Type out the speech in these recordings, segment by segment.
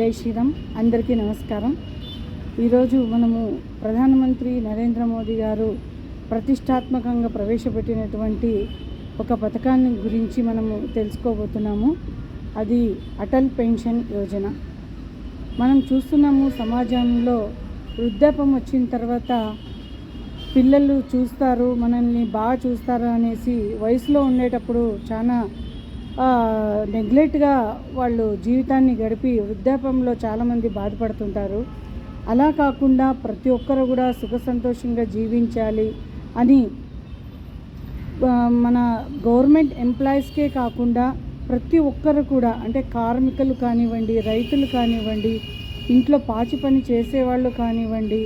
జై శ్రీరామ్. అందరికీ నమస్కారం. ఈరోజు మనము ప్రధానమంత్రి నరేంద్ర మోదీ గారు ప్రతిష్టాత్మకంగా ప్రవేశపెట్టినటువంటి ఒక పథకాన్ని గురించి మనము తెలుసుకోబోతున్నాము. అది అటల్ పెన్షన్ యోజన. మనం చూస్తున్నాము సమాజంలో వృద్ధాపం వచ్చిన తర్వాత పిల్లలు చూస్తారు మనల్ని బాగా చూస్తారు అనేసి వయసులో ఉండేటప్పుడు చాలా నెగ్లెక్ట్గా వాళ్ళు జీవితాన్ని గడిపి వృద్ధాపంలో చాలామంది బాధపడుతుంటారు. అలా కాకుండా ప్రతి ఒక్కరు కూడా సుఖ సంతోషంగా జీవించాలి అని మన గవర్నమెంట్ ఎంప్లాయీస్కే కాకుండా ప్రతి ఒక్కరు కూడా అంటే కార్మికులు కానివ్వండి రైతులు కానివ్వండి ఇంట్లో పాచి పని చేసేవాళ్ళు కానివ్వండి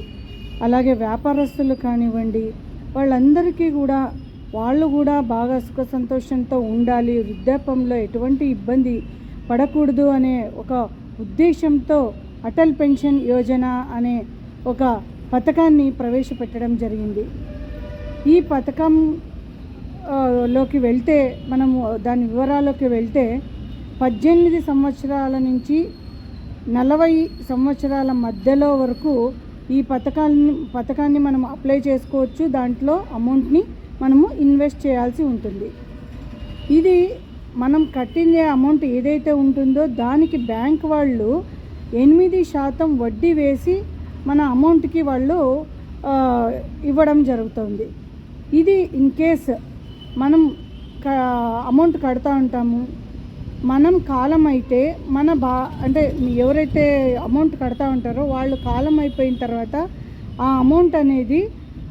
అలాగే వ్యాపారస్తులు కానివ్వండి వాళ్ళందరికీ కూడా వాళ్ళు కూడా బాగా సుఖ సంతోషంతో ఉండాలి. వృద్ధాపంలో ఎటువంటి ఇబ్బంది పడకూడదు అనే ఒక ఉద్దేశంతో అటల్ పెన్షన్ యోజన అనే ఒక పథకాన్ని ప్రవేశపెట్టడం జరిగింది. ఈ పథకం లోకి వెళ్తే మనము దాని వివరాల్లోకి వెళ్తే పద్దెనిమిది సంవత్సరాల నుంచి నలభై సంవత్సరాల మధ్యలో వరకు ఈ పథకాన్ని పథకాన్ని మనం అప్లై చేసుకోవచ్చు. దాంట్లో అమౌంట్ని మనము ఇన్వెస్ట్ చేయాల్సి ఉంటుంది. ఇది మనం కట్టిన అమౌంట్ ఏదైతే ఉంటుందో దానికి బ్యాంక్ వాళ్ళు ఎనిమిది శాతం వడ్డీ వేసి మన అమౌంట్కి వాళ్ళు ఇవ్వడం జరుగుతుంది. ఇది ఇన్ కేస్ మనం క అమౌంట్ కడతా ఉంటాము. మనం కాలం అయితే మన బా అంటే ఎవరైతే అమౌంట్ కడతా ఉంటారో వాళ్ళు కాలం అయిపోయిన తర్వాత ఆ అమౌంట్ అనేది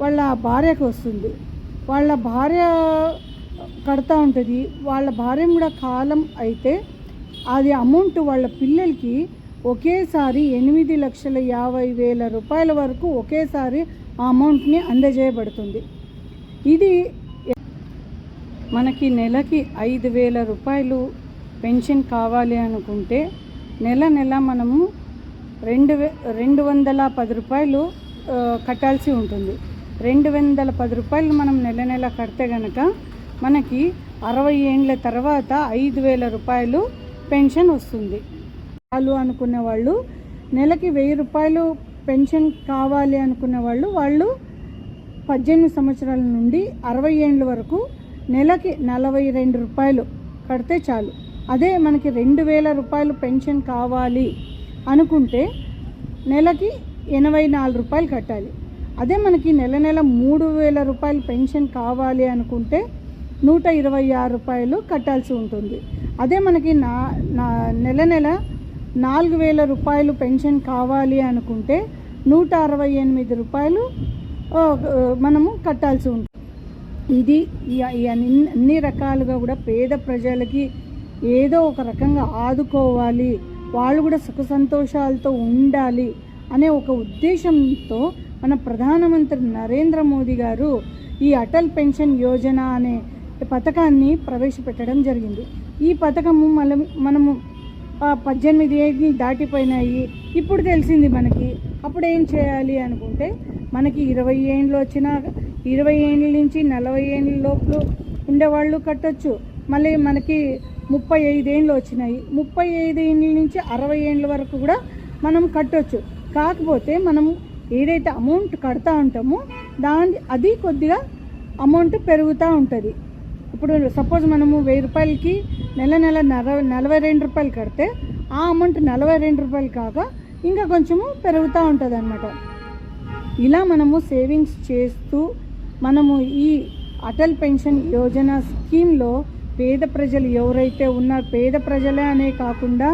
వాళ్ళ భార్యకు వస్తుంది. వాళ్ళ భార్య కడతా ఉంటుంది. వాళ్ళ భార్య కూడా కాలం అయితే అది అమౌంట్ వాళ్ళ పిల్లలకి ఒకేసారి ఎనిమిది లక్షల యాభై వేల రూపాయల వరకు ఒకేసారి ఆ అమౌంట్ని అందజేయబడుతుంది. ఇది మనకి నెలకి ఐదు వేల రూపాయలు పెన్షన్ కావాలి అనుకుంటే నెల నెల మనము రెండు వే రెండు వందల పది రూపాయలు కట్టాల్సి ఉంటుంది. రెండు వందల పది రూపాయలు మనం నెల నెల కడితే గనక మనకి అరవై ఏండ్ల తర్వాత ఐదు వేల రూపాయలు పెన్షన్ వస్తుంది. చాలు అనుకునే వాళ్ళు నెలకి వెయ్యి రూపాయలు పెన్షన్ కావాలి అనుకునే వాళ్ళు వాళ్ళు పద్దెనిమిది సంవత్సరాల నుండి అరవై ఏండ్ల వరకు నెలకి నలభై రెండు రూపాయలు కడితే చాలు. అదే మనకి రెండు వేల రూపాయలు పెన్షన్ కావాలి అనుకుంటే నెలకి ఎనభై నాలుగు రూపాయలు కట్టాలి. అదే మనకి నెల నెల మూడు వేల రూపాయలు పెన్షన్ కావాలి అనుకుంటే నూట ఇరవై ఆరు రూపాయలు కట్టాల్సి ఉంటుంది. అదే మనకి నా నా నెల నెల నాలుగు వేల రూపాయలు పెన్షన్ కావాలి అనుకుంటే నూట అరవై ఎనిమిది రూపాయలు మనము కట్టాల్సి ఉంటుంది ఇది అన్ని అన్ని రకాలుగా కూడా పేద ప్రజలకి ఏదో ఒక రకంగా ఆదుకోవాలి. వాళ్ళు కూడా సుఖ సంతోషాలతో ఉండాలి అనే ఒక ఉద్దేశంతో మన ప్రధానమంత్రి నరేంద్ర మోదీ గారు ఈ అటల్ పెన్షన్ యోజన అనే పథకాన్ని ప్రవేశపెట్టడం జరిగింది. ఈ పథకము మనం మనము పద్దెనిమిది ఏది దాటిపోయినాయి ఇప్పుడు తెలిసింది మనకి. అప్పుడు ఏం చేయాలి అనుకుంటే మనకి ఇరవై ఏండ్లు వచ్చిన ఇరవై ఏండ్ల నుంచి నలభై ఏండ్ల లోపల ఉండేవాళ్ళు కట్టొచ్చు. మళ్ళీ మనకి ముప్పై ఐదేండ్లు వచ్చినాయి. ముప్పై ఐదు ఏండ్ల నుంచి అరవై ఏండ్ల వరకు కూడా మనం కట్టొచ్చు. కాకపోతే మనం ఏదైతే అమౌంట్ కడతా ఉంటామో దాని అది కొద్దిగా అమౌంట్ పెరుగుతూ ఉంటుంది. ఇప్పుడు సపోజ్ మనము వెయ్యి రూపాయలకి నెల నెల నలభై నలభై రెండు రూపాయలు కడితే ఆ అమౌంట్ నలభై రెండు రూపాయలు కాక ఇంకా కొంచెము పెరుగుతూ ఉంటుంది అనమాట ఇలా మనము సేవింగ్స్ చేస్తూ మనము ఈ అటల్ పెన్షన్ యోజన స్కీమ్లో పేద ప్రజలు ఎవరైతే ఉన్నారో పేద ప్రజలే అనే కాకుండా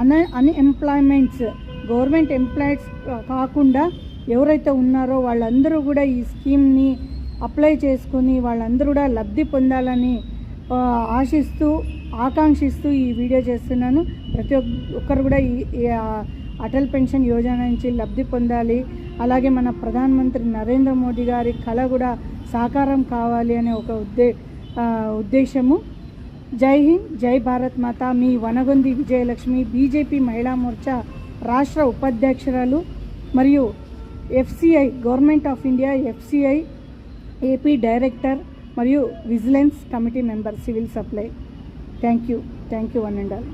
అన్ అన్ఎంప్లాయ్మెంట్స్ గవర్నమెంట్ ఎంప్లాయీస్ కాకుండా ఎవరైతే ఉన్నారో వాళ్ళందరూ కూడా ఈ స్కీమ్ని అప్లై చేసుకుని వాళ్ళందరూ కూడా లబ్ధి పొందాలని ఆశిస్తూ ఆకాంక్షిస్తూ ఈ వీడియో చేస్తున్నాను. ప్రతి ఒక్కరు కూడా ఈ అటల్ పెన్షన్ యోజన నుంచి లబ్ధి పొందాలి. అలాగే మన ప్రధానమంత్రి నరేంద్ర మోదీ గారి కళ కూడా సాకారం కావాలి అనే ఒక ఉద్దే ఉద్దేశము. జై హింద్ జై భారత్ మాత మీ వనగొంది విజయలక్ష్మి బీజేపీ మహిళా మోర్చా రాష్ట్ర ఉపాధ్యక్షురాలు మరియు FCI government of India FCI AP director మరియు vigilance committee member civil supply. Thank you. Thank you one and all.